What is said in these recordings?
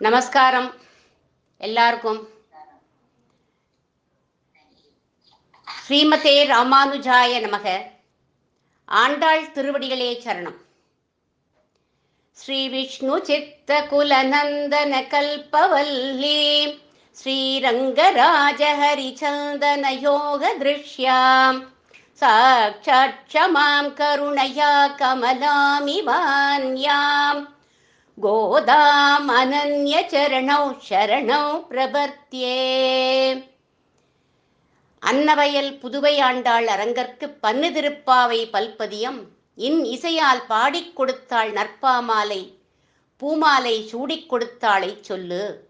நமஸ்காரம் எல்லாருக்கும் ஸ்ரீமதே ராமானுஜாய நமக ஆண்டாள் திருவடிகளே சரணம் ஸ்ரீ விஷ்ணு சித்த குலநந்தன கல்பவல்லி ஸ்ரீரங்கராஜ ஹரிச்சந்தன யோக திருஷ்யாம் சாட்சாத் க்ஷமாம் கருணயா கமலாமிவான்யாம் கோதாம் அனன்ய சரணௌ சரணோ பிரபர்த்தியே அன்னவயல் புதுவை ஆண்டாள் அரங்கற்கு பன்னு திருப்பாவை பல்பதியம் இன் இசையால் பாடிக் கொடுத்தாள் நற்பாமாலை பூமாலை சூடிக் கொடுத்தாளை சொல்லு.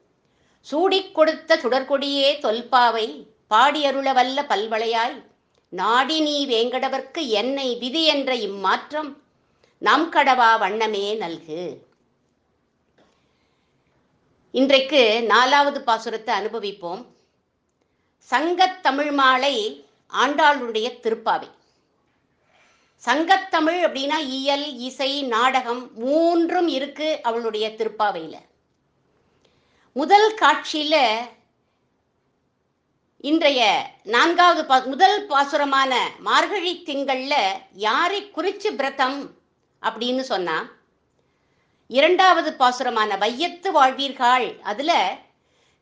சூடிக் கொடுத்த சுடர்கொடியே தொல்பாவை பாடியருள வல்ல பல்வளையாய் நாடி நீ வேங்கடவர்க்கு என்னை விதி என்ற இம்மாற்றம் நம் கடவா வண்ணமே நல்கு. இன்றைக்கு நாலாவது பாசுரத்தை அனுபவிப்போம். சங்கத்தமிழ் மாலை ஆண்டாளுடைய திருப்பாவை. சங்கத்தமிழ் அப்படின்னா இயல் இசை நாடகம் மூன்றும் இருக்கு அவளுடைய திருப்பாவையில். முதல் காட்சியில இன்றைய நான்காவது பா முதல் பாசுரமான மார்கழி திங்கள்ல யாரை குறிச்சு பிரதம் அப்படின்னு சொன்னா இரண்டாவது பாசுரமான வையத்து வாழ்வீர்கள். அதுல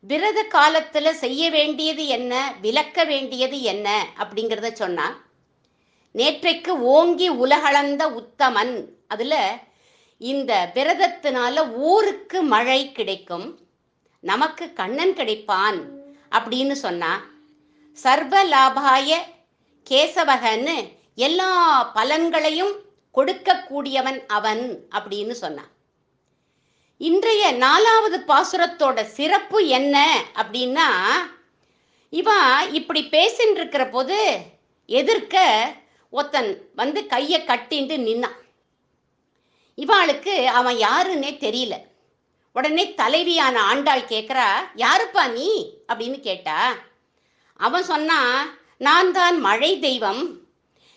விரத காலத்துல செய்ய வேண்டியது என்ன விலக்க வேண்டியது என்ன அப்படிங்கிறத சொன்னா நேற்றைக்கு ஓங்கி உலகளந்த உத்தமன். அதுல இந்த விரதத்தினால ஊருக்கு மழை கிடைக்கும் நமக்கு கண்ணன் கிடைப்பான் அப்படின்னு சொன்னா சர்வ லாபாய கேசவகன்னு எல்லா பலன்களையும் கொடுக்கக்கூடியவன் அவன் அப்படின்னு சொன்னான் இன்றைய நாலாவது பாசுரத்தோட சிறப்பு என்ன அப்படின்னா இவன் இப்படி பேசின்னு இருக்கிற போது எதிர்க்க ஒருத்தன் வந்து கையை கட்டிண்டு நின்னான். இவாளுக்கு அவன் யாருன்னே தெரியல. உடனே தலைவியான ஆண்டாள் கேட்குறா யாருப்பா நீ? அப்படின்னு கேட்டா அவன் சொன்னான் நான் தான் மழை தெய்வம்.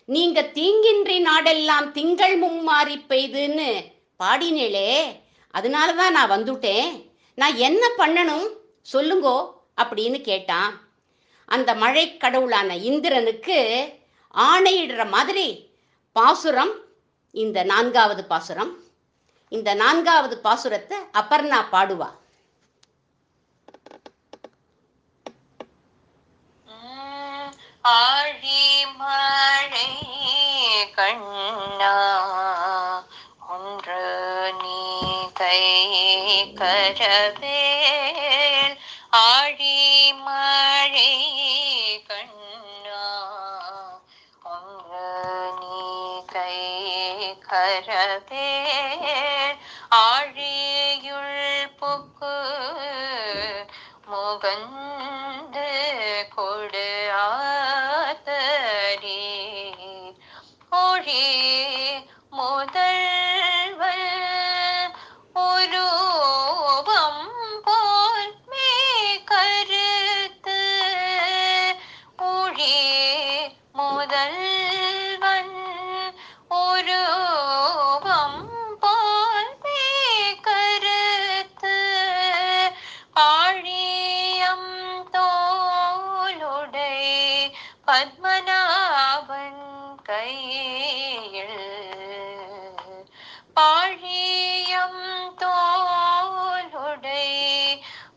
நீங்க தீங்கின்றி நாடெல்லாம் திங்கள் மும்மாறி பெய்துன்னு பாடினேளே. அதனால தான் நான் வந்துட்டேன். நான் என்ன பண்ணணும்? சொல்லுங்கோ அப்படின்னு கேட்டான். அந்த மழை கடவுளான இந்திரனுக்கு ஆணையிடுற மாதிரி பாசுரம் இந்த நான்காவது பாசுரம். இந்த நான்காவது பாசுரத்தை அபர்ணா பாடுவா. ஆழி மழை கண்ணா ஒன்று கை கரவேல் ஆழி மழை கண்ணா உங்கு நீ கை கரவேல் ஆழி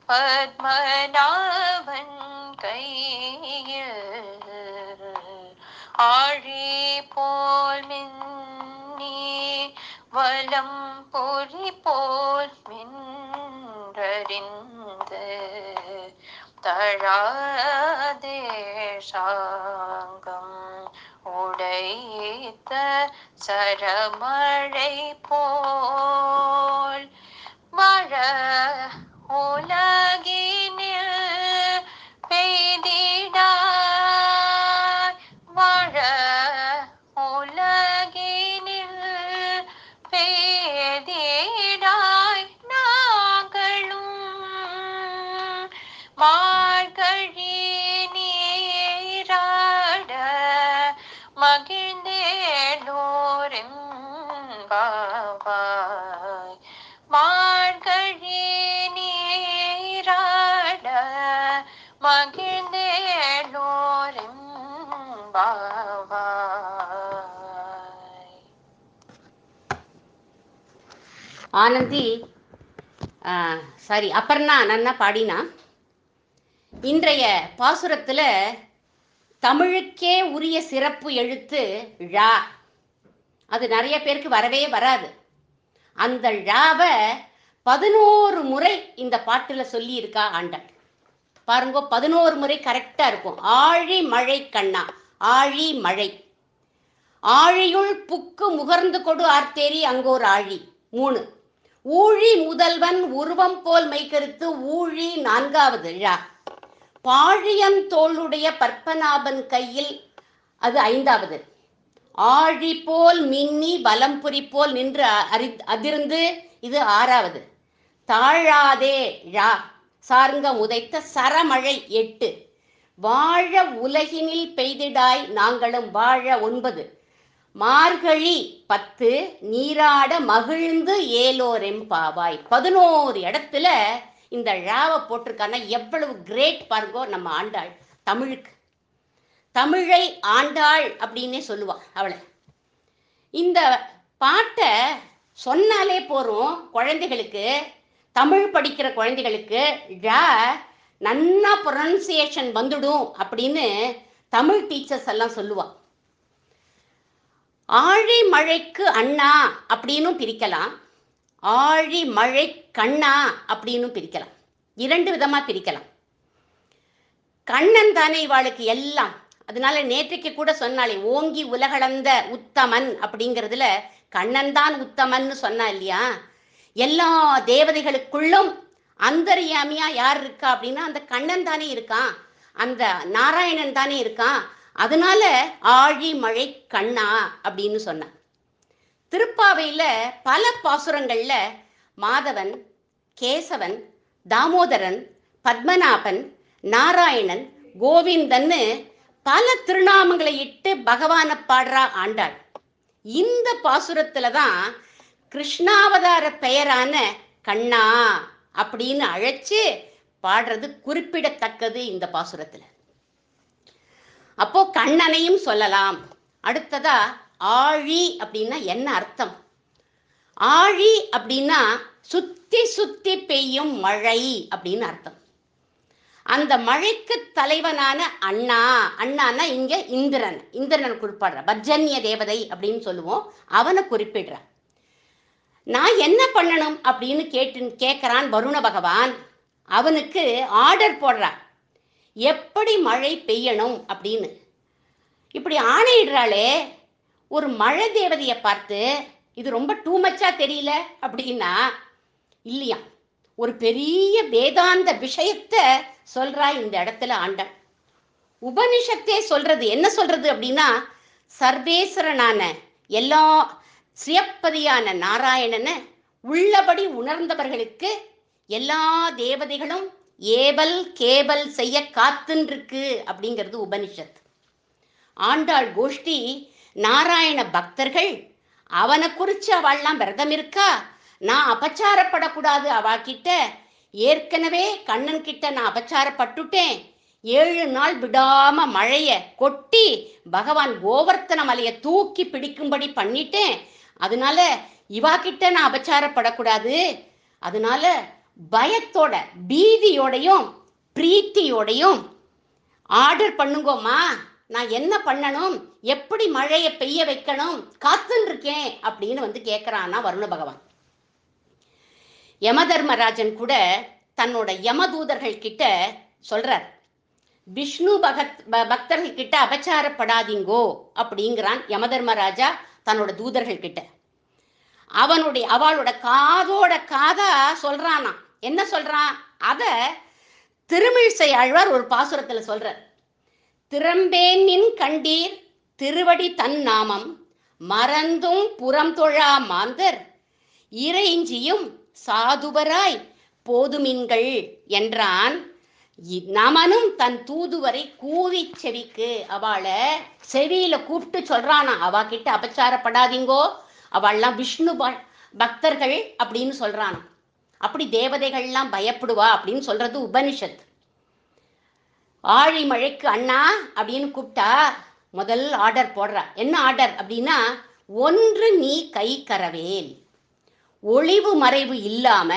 பத்மநாபன் கையில் ஆழி போல் மின்னி வலம் பொறி போல் மின்றறிந்து தழாதே சாங்கம் உடைத்த சரமழை போல் ஆனந்தி சாரி அப்பர்ணா நன்னா பாடினா. இன்றைய பாசுரத்தில் தமிழுக்கே உரிய சிறப்பு எழுத்து ழா. அது நிறைய பேருக்கு வரவே வராது. அந்த ழாவை பதினோரு முறை இந்த பாட்டில் சொல்லி இருக்கா ஆண்டாள் பாருங்க பதினோரு முறை கரெக்டாக இருக்கும். ஆழி மழை கண்ணா ஆழி மழை. ஆழியுள் புக்கு முகர்ந்து கொடு ஆர்த்தேரி அங்கோர் ஆழி. மூணு. ஊழி முதல்வன் உருவம் போல் மெய்கருத்து ஊழி நான்காவது ழா பாழியம் தோளுடைய பற்பநாபன் கையில் அது ஐந்தாவது. ஆழி போல் மின்னி வலம்புரி போல் நின்று அரி அதிர்ந்து இது ஆறாவது. தாழாதே ழா சார்ங்க உதைத்த சரமழை எட்டு. வாழ உலகினில் பெய்திடாய் நாங்களும் வாழ ஒன்பது. மார்கழி பத்து நீராட மகிழ்ந்து ஏலோரெம்பாவாய் பதினோரு இடத்துல இந்த ழாவை போட்டிருக்கான்னா எவ்வளவு கிரேட் பாருங்கோ நம்ம ஆண்டாள் தமிழுக்கு. தமிழை ஆண்டாள் அப்படின்னே சொல்லுவாள் அவளை. இந்த பாட்டை சொன்னாலே போறோம் குழந்தைகளுக்கு தமிழ் படிக்கிற குழந்தைகளுக்கு ழா நன்னா ப்ரொனன்சியேஷன் வந்துடும் அப்படின்னு தமிழ் டீச்சர்ஸ் எல்லாம் சொல்லுவாள் ஆழி மழைக்கு அண்ணா அப்படின்னும் பிரிக்கலாம். ஆழி மழை கண்ணா அப்படின்னும் பிரிக்கலாம். இரண்டு விதமா பிரிக்கலாம். கண்ணன் தானே இவாளுக்கு எல்லாம். அதனால நேற்றைக்கு கூட சொன்னாலே ஓங்கி உலகளந்த உத்தமன் அப்படிங்கிறதுல கண்ணன் தான் உத்தமன்னு சொன்னா இல்லையா? எல்லா தேவதைகளுக்குள்ளும் அந்தரியாமியா யார் இருக்கா அப்படின்னா அந்த கண்ணன் தானே இருக்கான். அந்த நாராயணன் தானே இருக்கான். அதனால ஆழி மழை கண்ணா அப்படின்னு சொன்னான். திருப்பாவையில பல பாசுரங்கள்ல மாதவன் கேசவன் தாமோதரன் பத்மநாபன் நாராயணன் கோவிந்தன்னு பல திருநாமங்களை இட்டு பகவானை பாடுறா ஆண்டாள். இந்த பாசுரத்துல தான் கிருஷ்ணாவதார பெயரான கண்ணா அப்படின்னு அழைச்சு பாடுறது குறிப்பிடத்தக்கது இந்த பாசுரத்துல. அப்போ கண்ணனையும் சொல்லலாம். அடுத்ததா ஆழி அப்படின்னா என்ன அர்த்தம்? ஆழி அப்படின்னா சுத்தி சுத்தி பெய்யும் மழை அப்படின்னு அர்த்தம். அந்த மழைக்கு தலைவனான அண்ணா அண்ணான்னா இங்க இந்திரன். இந்திரன் குறிப்பிடுற பர்ஜன்ய தேவதை அப்படின்னு சொல்லுவோம். அவனை குறிப்பிடுற நான் என்ன பண்ணணும் அப்படின்னு கேட்டு கேட்கிறான் வருண பகவான். அவனுக்கு ஆர்டர் போடுறான் எப்படி மழை பெய்யணும் அப்படின்னு. இப்படி ஆணையிடுறாளே ஒரு மழை தேவதையை பார்த்து இது ரொம்ப டூ மச்சா தெரியல அப்படின்னா இல்லையா ஒரு பெரிய வேதாந்த விஷயத்த சொல்றா இந்த இடத்துல ஆண்டாள் உபனிஷத்தே சொல்றது என்ன சொல்றது அப்படின்னா சர்வேஸ்வரனான எல்லா சியப்பதியான நாராயணனை உள்ளபடி உணர்ந்தவர்களுக்கு எல்லா தேவதைகளும் ஏபல் கேபல் செய்ய காத்துன்றிருக்கு அப்படிங்கிறது உபனிஷத் ஆண்டாள் கோஷ்டி நாராயண பக்தர்கள் அவனை குறித்து அவள்லாம் விரதம் இருக்கா? நான் அபச்சாரப்படக்கூடாது அவகிட்ட ஏற்கனவே கண்ணன் கிட்ட நான் அபச்சாரப்பட்டுட்டேன். ஏழு நாள் விடாம மழைய கொட்டி பகவான் கோவர்த்தன மலையை தூக்கி பிடிக்கும்படி பண்ணிட்டேன். அதனால இவா கிட்ட நான் அபச்சாரப்படக்கூடாது. அதனால பயத்தோட பீதியோடையும் பிரீத்தியோடையும் ஆர்டர் பண்ணுங்கோமா நான் என்ன பண்ணணும்? எப்படி மழையை பெய்ய வைக்கணும்? காத்துன்னு இருக்கேன் அப்படின்னு வந்து கேட்கிறானா வருண பகவான். யமதர்மராஜன் கூட தன்னோட யமதூதர்கள் கிட்ட சொல்றார். விஷ்ணு பகத் ப- பக்தர்கள் கிட்ட அபச்சாரப்படாதீங்கோ அப்படிங்கிறான் யமதர்மராஜா தன்னோட தூதர்கள் கிட்ட. அவனுடைய அவளோட காதோட காதா சொல்றானா என்ன சொல்றான்? அத திருமிழிசை ஆழ்வார் ஒரு பாசுரத்துல சொல்றார். திறம்பேனின் கண்டீர் திருவடி தன் நாமம் மறந்தும் புறம் தொழா மாந்தர் இறைஞ்சியும் சாதுவராய் போதுமின்கள் என்றான். நமனும் தன் தூதுவரை கூவி செவிக்கு அவளை செவியில கூப்பிட்டு சொல்றானா? அவ கிட்ட அபச்சாரப்படாதீங்கோ அவள்லாம் விஷ்ணு பக்தர்கள் அப்படின்னு சொல்றானா? அப்படி தேவதைகள்லாம் பயப்படுவா அப்படின்னு சொல்றது உபனிஷத். ஆழி மழைக்கு அண்ணா அப்படின்னு கூப்பிட்டா முதல் ஆர்டர் போடுறா. என்ன ஆர்டர் அப்படின்னா ஒன்று நீ கை கரவேல் ஒளிவு மறைவு இல்லாம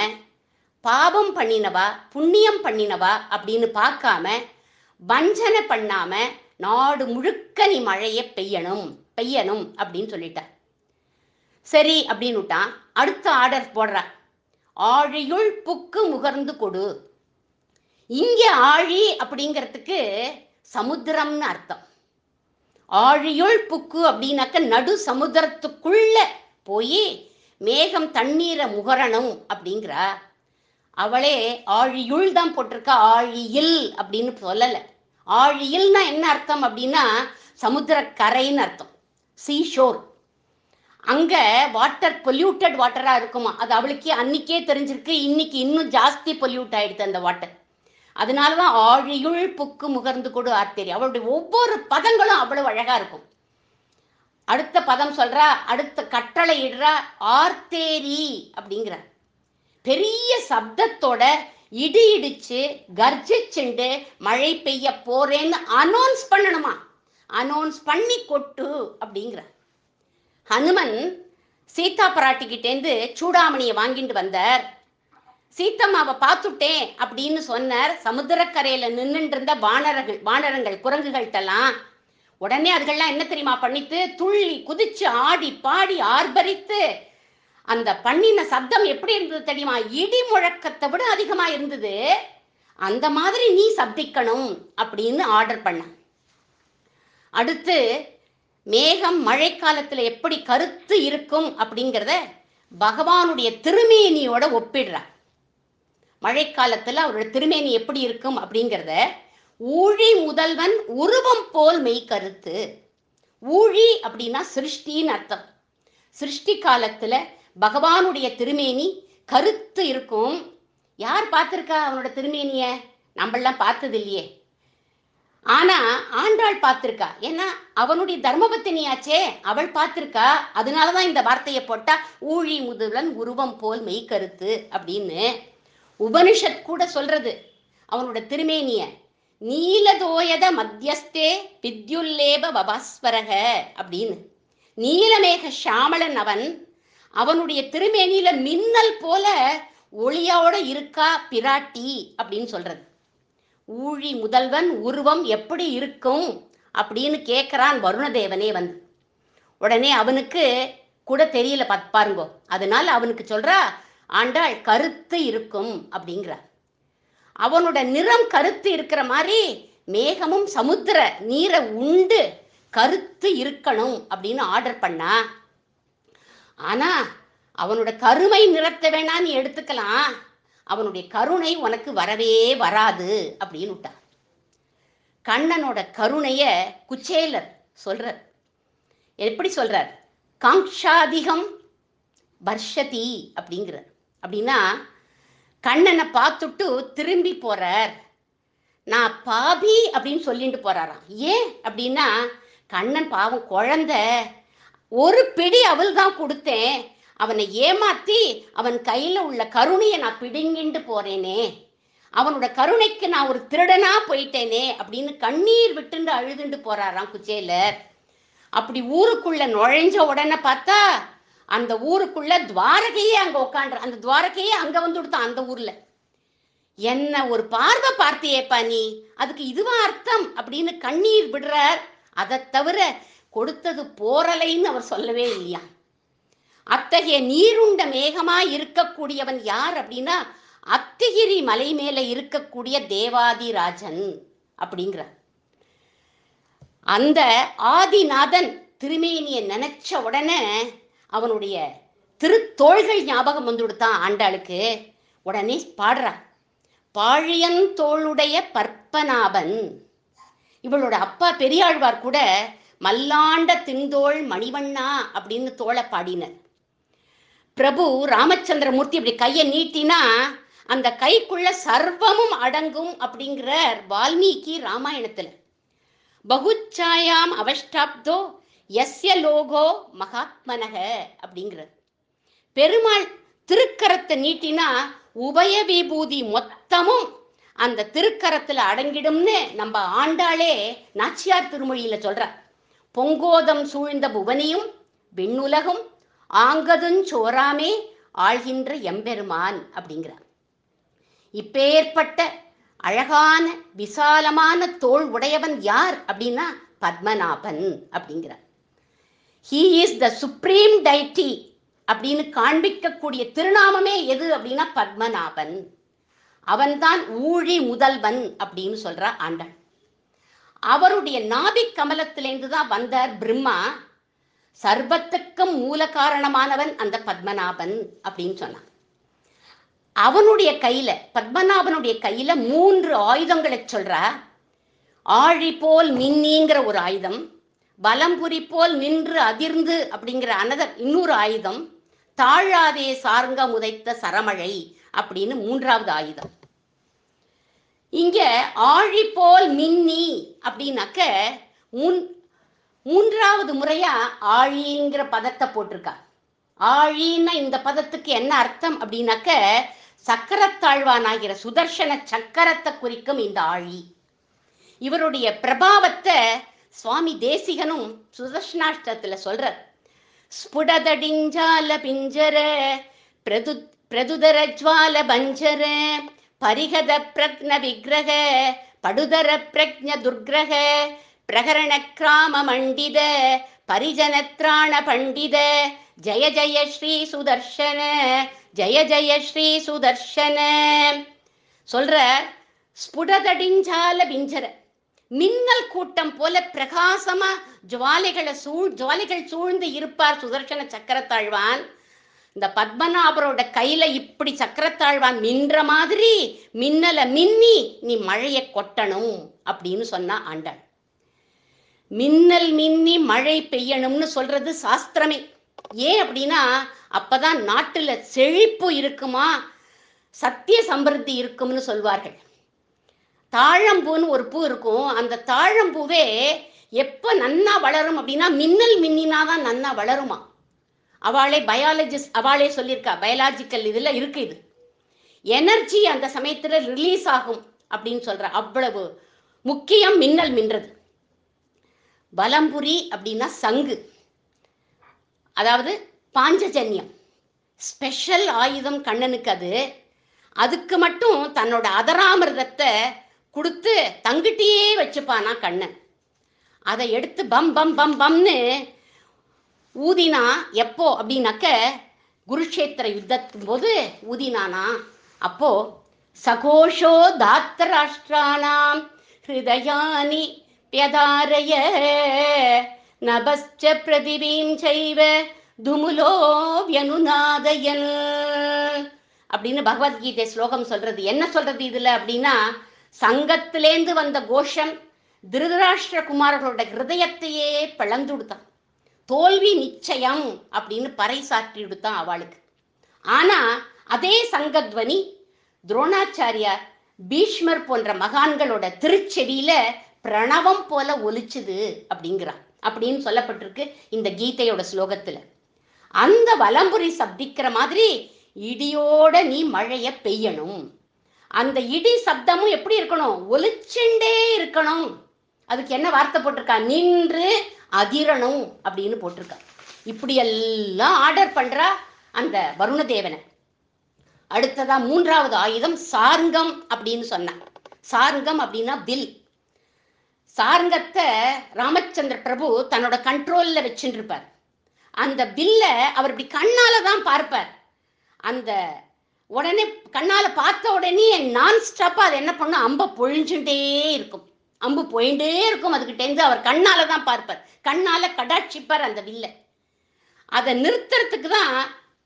பாவம் பண்ணினவா புண்ணியம் பண்ணினவா அப்படின்னு பார்க்காம வஞ்சனை பண்ணாம நாடு முழுக்க நீ மழையை பெய்யணும் பெய்யணும் அப்படின்னு சொல்லிட்டார் சரி அப்படின்னு விட்டான் அடுத்த ஆர்டர் போடுறா. ஆழியுள் புக்கு முகர்ந்து கொடு. இங்கே ஆழி அப்படிங்கிறதுக்கு சமுத்திரம்னு அர்த்தம். ஆழியுள் புக்கு அப்படின்னாக்க நடு சமுத்திரத்துக்குள்ள போய் மேகம் தண்ணீரை முகரணும் அப்படிங்கிறா. அவளே ஆழியுள் தான் போட்டிருக்கா ஆழியில் அப்படின்னு சொல்லலை. ஆழியில்னா என்ன அர்த்தம் அப்படின்னா சமுத்திரக்கரைன்னு அர்த்தம். சீஷோர். அங்க வாட்டர் பொல்யூட்டட் வாட்டரா இருக்குமா? அது அவளுக்கே அன்னைக்கே தெரிஞ்சிருக்கு. இன்னைக்கு இன்னும் ஜாஸ்தி பொல்யூட் ஆயிடுது அந்த வாட்டர் அதனாலதான் ஆழியுள் புக்கு முகர்ந்து கொடு ஆர்த்தேரி. அவளுடைய ஒவ்வொரு பதங்களும் அவ்வளவு அழகா இருக்கும். அடுத்த பதம் சொல்றா அடுத்த கட்டளை இடுறா ஆர்த்தேரி அப்படிங்கிற பெரிய சப்தத்தோட இடி இடிச்சு கர்ஜிச்சுண்டு மழை பெய்ய போறேன்னு அனௌன்ஸ் பண்ணணுமா? அனௌன்ஸ் பண்ணி கொட்டு அப்படிங்கிற ஹனுமன் சீதா பராட்டிக்கிட்டேந்து சூடாமணியை வாங்கிட்டு வந்தார். சீத்தம்மாவை பார்த்துட்டேன் அப்படின்னு சொன்னார். சமுத்திரக்கரையில நின்றுட்டு இருந்த வானரங்கள் வானரங்கள் குரங்குகள்ட்டெல்லாம் உடனே அதுகள்லாம் என்ன தெரியுமா பண்ணித்து துள்ளி குதிச்சு ஆடி பாடி ஆர்ப்பரித்து அந்த பண்ணின சப்தம் எப்படி இருந்தது தெரியுமா? இடி முழக்கத்தை விட அதிகமா இருந்தது. அந்த மாதிரி நீ சப்திக்கணும் அப்படின்னு ஆர்டர் பண்ண அடுத்து மேகம் மழைக்காலத்துல எப்படி கருத்து இருக்கும் அப்படிங்கிறத பகவானுடைய திருமேனியோட ஒப்பிடுறா மழைக்காலத்துல அவரோட திருமேனி எப்படி இருக்கும் அப்படிங்கிறத ஊழி முதல்வன் உருவம் போல் மெய் கருத்து. ஊழி அப்படின்னா சிருஷ்டின்னு அர்த்தம். சிருஷ்டி காலத்துல பகவானுடைய திருமேனி கருத்து இருக்கும். யார் பார்த்திருக்கா அவனோட திருமேனிய? நம்மளாம் பார்த்தது இல்லையே ஆனா ஆண்டாள் பார்த்திருக்கா? ஏன்னா அவனுடைய தர்மபத்தினியாச்சே அவள் பார்த்திருக்கா? அதனாலதான் இந்த வார்த்தையை போட்டா ஊழி முதல்வன் உருவம் போல் மெய்கருத்து அப்படின்னு உபனிஷத் கூட சொல்றது. அவனோட திருமேனிய நீலதோயத மத்தியஸ்தே வித்யுல்லேப பபாஸ்வரக அப்படின்னு. நீலமேக ஷாமளன் அவன் அவனுடைய திருமேனியில மின்னல் போல ஒளியோட இருக்கா பிராட்டி அப்படின்னு சொல்றது. ஊழி முதல்வன் உருவம் எப்படி இருக்கும் அப்படின்னு கேட்குறான் வருணதேவனே வந்து. உடனே அவனுக்கு கூட தெரியல பத் பாருங்கோ. அதனால அவனுக்கு சொல்றா ஆண்டாள் கருத்து இருக்கும் அப்படிங்கிறார் அவனோட நிறம் கருத்து இருக்கிற மாதிரி மேகமும் சமுத்திர நீரை உண்டு கருத்து இருக்கணும் அப்படின்னு ஆர்டர் பண்ணா. ஆனா அவனோட கருமை நிறத்தை வேணா நீ எடுத்துக்கலாம். அவனுடைய கருணை உனக்கு வரவே வராது அப்படின்னு விட்டார் கண்ணனோட கருணைய குச்சேலர் சொல்றார். எப்படி சொல்றார்? காங்ஷாதிகம் வர்ஷதி அப்படிங்கிறார். அப்படின்னா கண்ணனை பார்த்துட்டு திரும்பி போறார். நான் பாபி அப்படின்னு சொல்லிட்டு போறாராம். ஏன் அப்படின்னா கண்ணன் பாவம் குழந்த. ஒரு பிடி அவள் தான் கொடுத்தேன். அவனை ஏமாத்தி அவன் கையில உள்ள கருணையை நான் பிடுங்கிண்டு போறேனே. அவனோட கருணைக்கு நான் ஒரு திருடனா போயிட்டேனே அப்படின்னு கண்ணீர் விட்டுண்டு அழுதுண்டு போறாராம் குச்சேலர். அப்படி ஊருக்குள்ள நுழைஞ்ச உடனே பார்த்தா அந்த ஊருக்குள்ள துவாரகையே அங்க உட்காண்ட அந்த துவாரகையே அங்க வந்து கொடுத்தான் அந்த ஊர்ல. என்ன ஒரு பார்வை பார்த்தியேப்பா நீ? அதுக்கு இதுவா அர்த்தம்? அப்படின்னு கண்ணீர் விடுறார். அதை தவிர கொடுத்தது போரலைன்னு அவர் சொல்லவே இல்லையா? அத்தகைய நீருண்ட மேகமா இருக்கக்கூடியவன் யார் அப்படின்னா அத்திகிரி மலை மேல இருக்கக்கூடிய தேவாதிராஜன் அப்படிங்கிறார். அந்த ஆதிநாதன் திருமேனியை நினைச்ச உடனே அவனுடைய திருத்தோள்கள் ஞாபகம் வந்து கொடுத்தான் ஆண்டாளுக்கு. உடனே பாடுறா பாழியன் தோளுடைய இவளோட அப்பா பெரியாழ்வார் கூட மல்லாண்ட திண்தோள் மணிவண்ணா அப்படின்னு தோளை பாடினர். பிரபு ராமச்சந்திரமூர்த்தி இப்படி கையை நீட்டினா அந்த கைக்குள்ள சர்வமும் அடங்கும் அப்படிங்கிற வால்மீகி ராமாயணத்துல. பகுச்சாயாம் அவஷ்டாப்தோ எஸ்ய லோகோ மகாத்மனக அப்படிங்கிறார். பெருமாள் திருக்கரத்தை நீட்டினா உபய விபூதி மொத்தமும் அந்த திருக்கரத்துல அடங்கிடும்னு நம்ம ஆண்டாளே நாச்சியார் திருமொழியில சொல்ற பொங்கோதம் சூழ்ந்த புவனியும் விண்ணுலகும் ஆங்கதுஞ் சோராமே ஆள்கின்ற எம்பெருமான் அப்படிங்கிறார். இப்பேற்பட்ட அழகான விசாலமான தோள் உடையவன் யார் அப்படின்னா பத்மநாபன் அப்படிங்கிறார். ஹீ இஸ் த சுப்ரீம் டைட்டி அப்படின்னு காண்பிக்கக்கூடிய திருநாமமே எது அப்படின்னா பத்மநாபன். அவன்தான் ஊழி முதல்வன் அப்படின்னு சொல்ற ஆண்டாள். அவருடைய நாபிக் கமலத்திலேருந்து தான் வந்தார் பிரம்மா சர்வத்துக்கும் மூல காரணமானவன் அந்த பத்மநாபன் அப்படின்னு சொன்னான். அவனுடைய கையில பத்மநாபனுடைய கையில மூன்று ஆயுதங்களை சொல்றா ஆழி போல் மின்னிங்கிற ஒரு ஆயுதம் வலம்புரி போல் நின்று அதிர்ந்து அப்படிங்கிற அனதர் இன்னொரு ஆயுதம் தாழாதே சார்ங்க முதைத்த சரமழை அப்படின்னு மூன்றாவது ஆயுதம். இங்க ஆழி போல் மின்னி அப்படின்னாக்க முன் மூன்றாவது முறையா ஆழிங்கிற பதத்தை போட்டிருக்கா. ஆழின்னா இந்த பதத்துக்கு என்ன அர்த்தம் அப்படின்னாக்க சக்கரத்தாழ்வானாகிற சுதர்சன சக்கரத்தை குறிக்கும் இந்த ஆழி. இவருடைய பிரபாவத்தை சுவாமி தேசிகனும் சுதர்ஷனாஷ்டத்துல சொல்றார். ஸ்புடதடிஞ்சால பிஞ்சர பிரது பிரதுதர ஜுவால பஞ்சர பரிகத பிரக்ன விக்கிரக படுதர பிரக்ன துர்கிரக பிரகரண கிராம மண்டித பரிஜனத்ராண பண்டித ஜய ஜய ஸ்ரீ சுதர்ஷன ஜய ஜய ஸ்ரீ சுதர்ஷன. சொல்ற ஸ்புடதடிஞ்சால பிஞ்சர மின்னல் கூட்டம் போல பிரகாசமா ஜுவாலைகளை சூழ் ஜுவாலைகள் சூழ்ந்து இருப்பார் சுதர்ஷன சக்கரத்தாழ்வான். இந்த பத்மநாபரோட கையில இப்படி சக்கரத்தாழ்வான் மின்ற மாதிரி மின்னல மின்னி நீ மழையை கொட்டணும் அப்படின்னு சொன்னா ஆண்டாள். மின்னல் மின்னி மழை பெய்யணும்னு சொல்றது சாஸ்திரமே. ஏன் அப்படின்னா அப்பதான் நாட்டுல செழிப்பு இருக்குமா சத்திய சம்பிருத்தி இருக்கும்னு சொல்வார்கள். தாழம்பூன்னு ஒரு பூ இருக்கும். அந்த தாழம்பூவே எப்ப நன்னா வளரும் அப்படின்னா மின்னல் மின்னினாதான் நன்னா வளருமா. அவளே பயாலஜிஸ்ட் அவளே சொல்லியிருக்கா பயாலாஜிக்கல் இதுல இருக்கு இது. எனர்ஜி அந்த சமயத்துல ரிலீஸ் ஆகும் அப்படின்னு சொல்ற. அவ்வளவு முக்கியம் மின்னல் மின்றது. பலம்புரி அப்படின்னா சங்கு. அதாவது பாஞ்சஜன்யம். ஸ்பெஷல் ஆயுதம் கண்ணனுக்கு அது. அதுக்கு மட்டும் தன்னோட அதராமிர்தத்தை கொடுத்து தங்கிட்டே வச்சுப்பானா கண்ணன். அதை எடுத்து பம் பம் பம் பம்னு ஊதினா எப்போ அப்படின்னாக்க குருஷேத்திர யுத்தத்தின் போது ஊதினானா. அப்போ சகோஷோ தாத்தராஷ்டிரானாம் ஹிருதயானி பியதாரய नभश्च பிரதிபீம் चैव துமுலோ வியனுநாதயன் அப்படின்னு பகவத்கீதை ஸ்லோகம் சொல்றது. என்ன சொல்றது இதுல அப்படின்னா சங்கத்திலேந்து வந்த கோஷம் திருதராஷ்டிர குமாரர்களோட ஹிருதயத்தையே பிளந்துடுத்தான். தோல்வி நிச்சயம் அப்படின்னு பறைசாற்றி விடுத்தான் அவளுக்கு. ஆனா அதே சங்கத்வனி துரோணாச்சாரியார் பீஷ்மர் போன்ற மகான்களோட திருச்செவியில பிரணவம் போல ஒலிச்சுது அப்படிங்கிறான். அப்படின்னு சொல்லப்பட்டிருக்கு இந்த கீதையோட ஸ்லோகத்துல. அந்த வலம்புரி சப்திக்கிற மாதிரி இடியோட நீ மழைய பெய்யணும். அந்த இடி சப்தமும் எப்படி இருக்கணும்? ஒலிச்சுண்டே இருக்கணும். அதுக்கு என்ன வார்த்தை போட்டிருக்கா? நின்று அதிரணும் அப்படின்னு போட்டிருக்கா. இப்படி எல்லாம் ஆர்டர் பண்றா அந்த வருணதேவனை. அடுத்ததா மூன்றாவது ஆயுதம் சாருங்கம் அப்படின்னு சொன்னான். சாருங்கம் அப்படின்னா வில். சார்ங்கத்தை ராமச்சந்திர பிரபு தன்னோட கண்ட்ரோல்ல வச்சுருப்பார் இருப்பார் அந்த வில்ல அவர் இப்படி கண்ணால தான் பார்ப்பார். அந்த உடனே கண்ணால பார்த்த உடனே நான் ஸ்டாப்பா அது என்ன பண்ணும்? அம்பை பொழிஞ்சுட்டே இருக்கும். அம்பு போயிட்டே இருக்கும் அதுக்கிட்டேருந்து அவர் கண்ணால தான் பார்ப்பார். கண்ணால கடாட்சிப்பார் அந்த வில்ல அதை நிறுத்துறதுக்கு தான்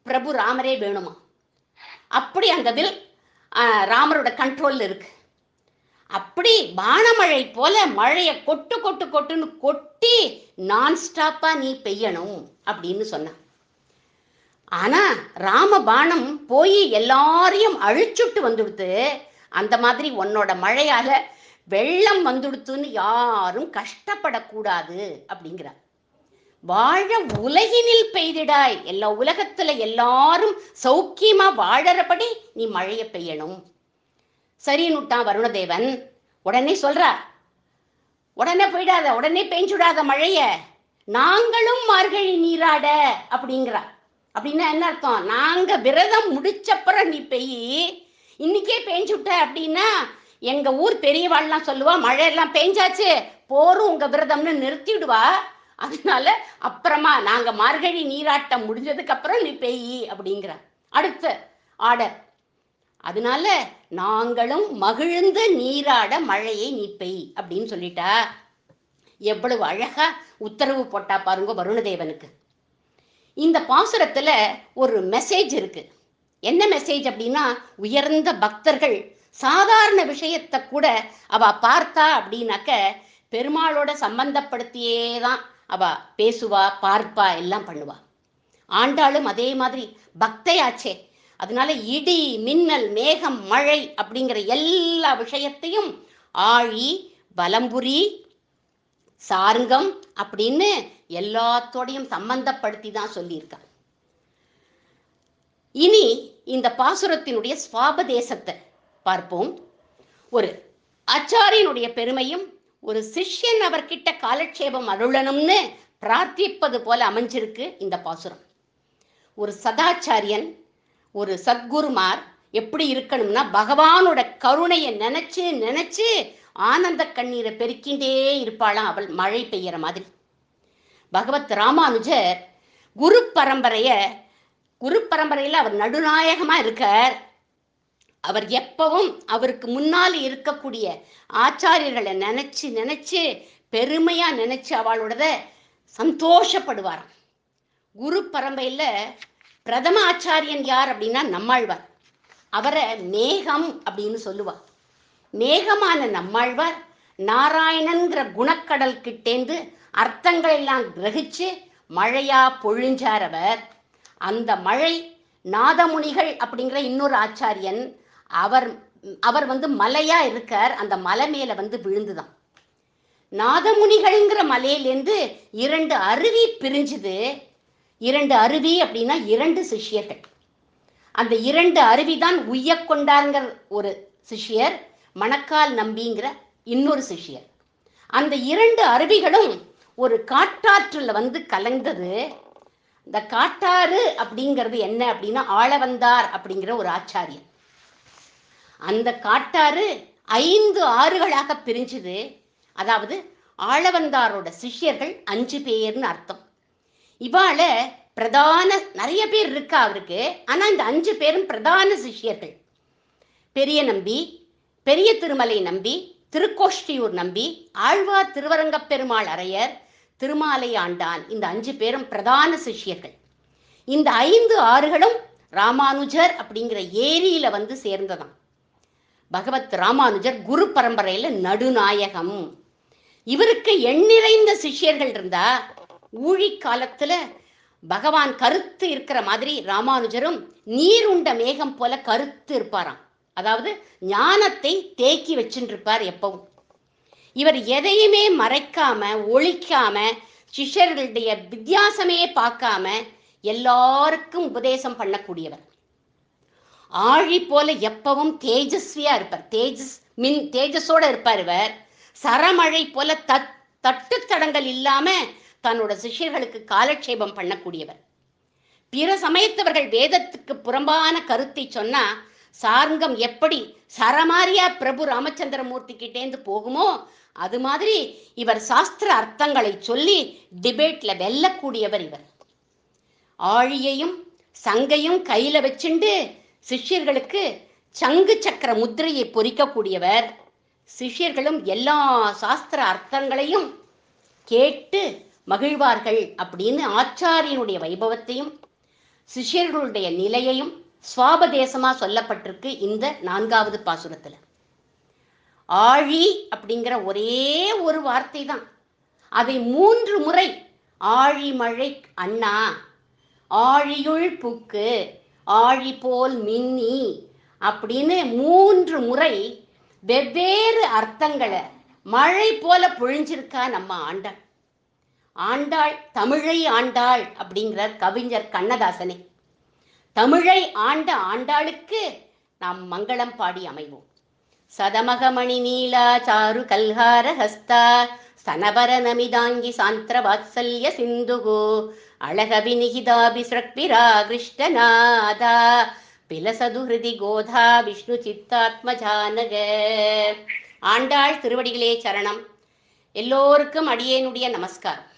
பிரபு ராமரே வேணுமா? அப்படி அந்த வில் ராமரோட கண்ட்ரோல்ல இருக்கு. அப்படி வானமழை போல மழையை கொட்டு கொட்டு கொட்டுன்னு கொட்டி நான் ஸ்டாப்பா நீ பெய்யணும் அப்படின்னு சொன்னான். ஆனா ராம பானம் போய் எல்லாரையும் அழிச்சுட்டு வந்துடுத்து. அந்த மாதிரி உன்னோட மழையால வெள்ளம் வந்துடுத்துன்னு யாரும் கஷ்டப்படக்கூடாது அப்படிங்கிறார் வாழ உலகினில் பெய்திடாய். எல்லா உலகத்துல எல்லாரும் சௌக்கியமா வாழறபடி நீ மழைய பெய்யணும். சரின்னு விட்டான் வருணதேவன். உடனே சொல்றார் உடனே போயிடாத உடனே பெஞ்சுடாத மழைய. நாங்களும் மார்கழி நீராட அப்படிங்கிறார். அப்படின்னா என்ன அர்த்தம்? நாங்க விரதம் முடிச்சப்புறம் நீ பெய்யி இன்னைக்கே பெஞ்சுட்ட அப்படின்னா எங்க ஊர் பெரியவாள்லாம் சொல்லுவா மழையெல்லாம் பெஞ்சாச்சு போரும் உங்க விரதம்னு நிறுத்திடுவா. அதனால அப்புறமா நாங்க மார்கழி நீராட்டம் முடிஞ்சதுக்கு அப்புறம் நீ பெய்யி அப்படிங்கிற அடுத்த ஆர்டர் அதனால நாங்களும் மகிழ்ந்து நீராட மழையை நீ பெய் அப்படின்னு சொல்லிட்டா. எவ்வளவு அழகா உத்தரவு போட்டா பாருங்க வருணதேவனுக்கு. இந்த பாசுரத்துல ஒரு மெசேஜ் இருக்கு. என்ன மெசேஜ் அப்படின்னா உயர்ந்த பக்தர்கள் சாதாரண விஷயத்தை கூட அவ பார்த்தா அப்படின்னாக்க பெருமாளோட சம்பந்தப்படுத்தியே தான் அவ பேசுவா பார்ப்பா எல்லாம் பண்ணுவா. ஆண்டாளும் அதே மாதிரி பக்தையாச்சே. அதனால இடி மின்னல் மேகம் மழை அப்படிங்கிற எல்லா விஷயத்தையும் ஆழி பலம்புரி சார்ங்கம் அப்படின்னு எல்லாத்தோடையும் சம்பந்தப்படுத்தி தான் சொல்லியிருக்கார் இனி இந்த பாசுரத்தினுடைய சுவாபதேசத்தை பார்ப்போம். ஒரு ஆச்சாரியனுடைய பெருமையும் ஒரு சிஷ்யன் அவர்கிட்ட காலட்சேபம் அருளணும்னு பிரார்த்திப்பது போல அமைஞ்சிருக்கு இந்த பாசுரம். ஒரு சதாச்சாரியன் ஒரு சத்குருமார் எப்படி இருக்கணும்னா பகவானோட கருணையை நினைச்சு நினைச்சு ஆனந்த கண்ணீரை பெருக்கிண்டே இருப்பாளாம் அவள் மழை பெய்யற மாதிரி. பகவத் ராமானுஜர் குரு பரம்பரைய குரு பரம்பரையில் அவர் நடுநாயகமா இருக்கார். அவர் எப்பவும் அவருக்கு முன்னால் இருக்கக்கூடிய ஆச்சாரியர்களை நினைச்சு நினைச்சு பெருமையா நினைச்சு அவளோடத சந்தோஷப்படுவாராம். குரு பரம்பையில் பிரதம ஆச்சாரியன் யார் அப்படின்னா நம்மாழ்வார். அவரை மேகம் அப்படின்னு சொல்லுவார். மேகமான நம்மாழ்வார் நாராயணன்கிற குணக்கடல் கிட்டேந்து அர்த்தங்கள் எல்லாம் கிரகிச்சு மழையா பொழிஞ்சார் அவர். அந்த மழை நாதமுனிகள் அப்படிங்கிற இன்னொரு ஆச்சாரியன் அவர் அவர் வந்து மலையா இருக்கார். அந்த மலை மேல வந்து விழுந்துதான். நாதமுனிகள்ங்கிற மலையிலேருந்து இரண்டு அருவி பிரிஞ்சுது. இரண்டு அருவி அப்படின்னா இரண்டு சிஷ்யர்கள். அந்த இரண்டு அருவி தான் உய்ய கொண்டாருங்கிற ஒரு சிஷ்யர் மணக்கால் நம்பிங்கிற இன்னொரு சிஷ்யர். அந்த இரண்டு அருவிகளும் ஒரு காட்டாற்றில் வந்து கலந்தது. இந்த காட்டாறு அப்படிங்கிறது என்ன அப்படின்னா ஆளவந்தார் அப்படிங்கிற ஒரு ஆச்சாரியன் அந்த காட்டாறு ஐந்து ஆறுகளாக பிரிஞ்சுது. அதாவது ஆளவந்தாரோட சிஷ்யர்கள் அஞ்சு பேர்னு அர்த்தம். இவாள பிரதான நிறைய பேர் இருக்கா அவருக்கு? ஆனா இந்த அஞ்சு பேரும் பிரதான சிஷ்யர்கள். பெரிய நம்பி பெரிய திருமலை நம்பி திருக்கோஷ்டியூர் நம்பி ஆழ்வார் திருவரங்கப் பெருமாள் அரையர் திருமாலை ஆண்டான். இந்த அஞ்சு பேரும் பிரதான சிஷ்யர்கள். இந்த ஐந்து ஆறுகளும் ராமானுஜர் அப்படிங்கிற ஏரியில வந்து சேர்ந்ததாம். பகவத் ராமானுஜர் குரு பரம்பரையில நடுநாயகம். இவருக்கு எண்ணிறைந்த சிஷ்யர்கள் இருந்தா ஊழி காலத்துல பகவான் கருத்து இருக்கிற மாதிரி ராமானுஜரும் நீர் உண்ட மேகம் போல கருத்து இருப்பாராம். அதாவது ஞானத்தை தேக்கி வச்சுட்டு இருப்பார் எப்பவும். இவர் எதையுமே மறைக்காம ஒழிக்காம சிஷ்யர்களுடைய வித்தியாசமே பார்க்காம எல்லாருக்கும் உபதேசம் பண்ணக்கூடியவர். ஆழி போல எப்பவும் தேஜஸ்வியா இருப்பார். தேஜஸ் மின் தேஜஸோட இருப்பார் இவர். சரமழை போல தட் தட்டு தடங்கள் இல்லாம தன்னோட சிஷ்யர்களுக்கு காலட்சேபம் பண்ணக்கூடியவர். பிற சமயத்தவர்கள் வேதத்துக்கு புறம்பான கருத்தை சொன்னா சார்ங்கம் எப்படி சரமாரியா பிரபு ராமச்சந்திரமூர்த்தி கிட்டேந்து போகுமோ அது மாதிரி இவர் சாஸ்திர அர்த்தங்களை சொல்லி டிபேட்ல வெல்லக்கூடியவர் இவர். ஆழியையும் சங்கையும் கையில வச்சுண்டு சிஷ்யர்களுக்கு சங்கு சக்கர முத்திரையை பொறிக்கக்கூடியவர். சிஷ்யர்களும் எல்லா சாஸ்திர அர்த்தங்களையும் கேட்டு மகிழ்வார்கள் அப்படின்னு ஆச்சாரியனுடைய வைபவத்தையும் சிஷ்யர்களுடைய நிலையையும் சுவாபதேசமா சொல்லப்பட்டிருக்கு இந்த நான்காவது பாசுரத்துல. ஆழி அப்படிங்கிற ஒரே ஒரு வார்த்தை தான் அதை மூன்று முறை ஆழிமழை அண்ணா ஆழியுள் புக்கு ஆழி போல் மின்னி அப்படின்னு மூன்று முறை வெவ்வேறு அர்த்தங்களை மழை போல பொழிஞ்சிருக்கா நம்ம ஆண்டாள் ஆண்டாள் தமிழை ஆண்டாள் அப்படிங்கிறார் கவிஞர் கண்ணதாசனே. தமிழை ஆண்ட ஆண்டாளுக்கு நாம் மங்களம் பாடி அமைவோம். சதமகமணி நீலா சாரு கல்ஹார ஹஸ்தா சனபர நமிதாங்கி சாந்திர வாத்சல்ய சிந்துகோ அழகபி நிகிதாபிஸ்ரக்பிரா கிருஷ்ணநாதா பிலசது ஹிருதி கோதா விஷ்ணு சித்தாத்ம ஜானக. ஆண்டாள் திருவடிகளே சரணம். எல்லோருக்கும் அடியேனுடைய நமஸ்காரம்.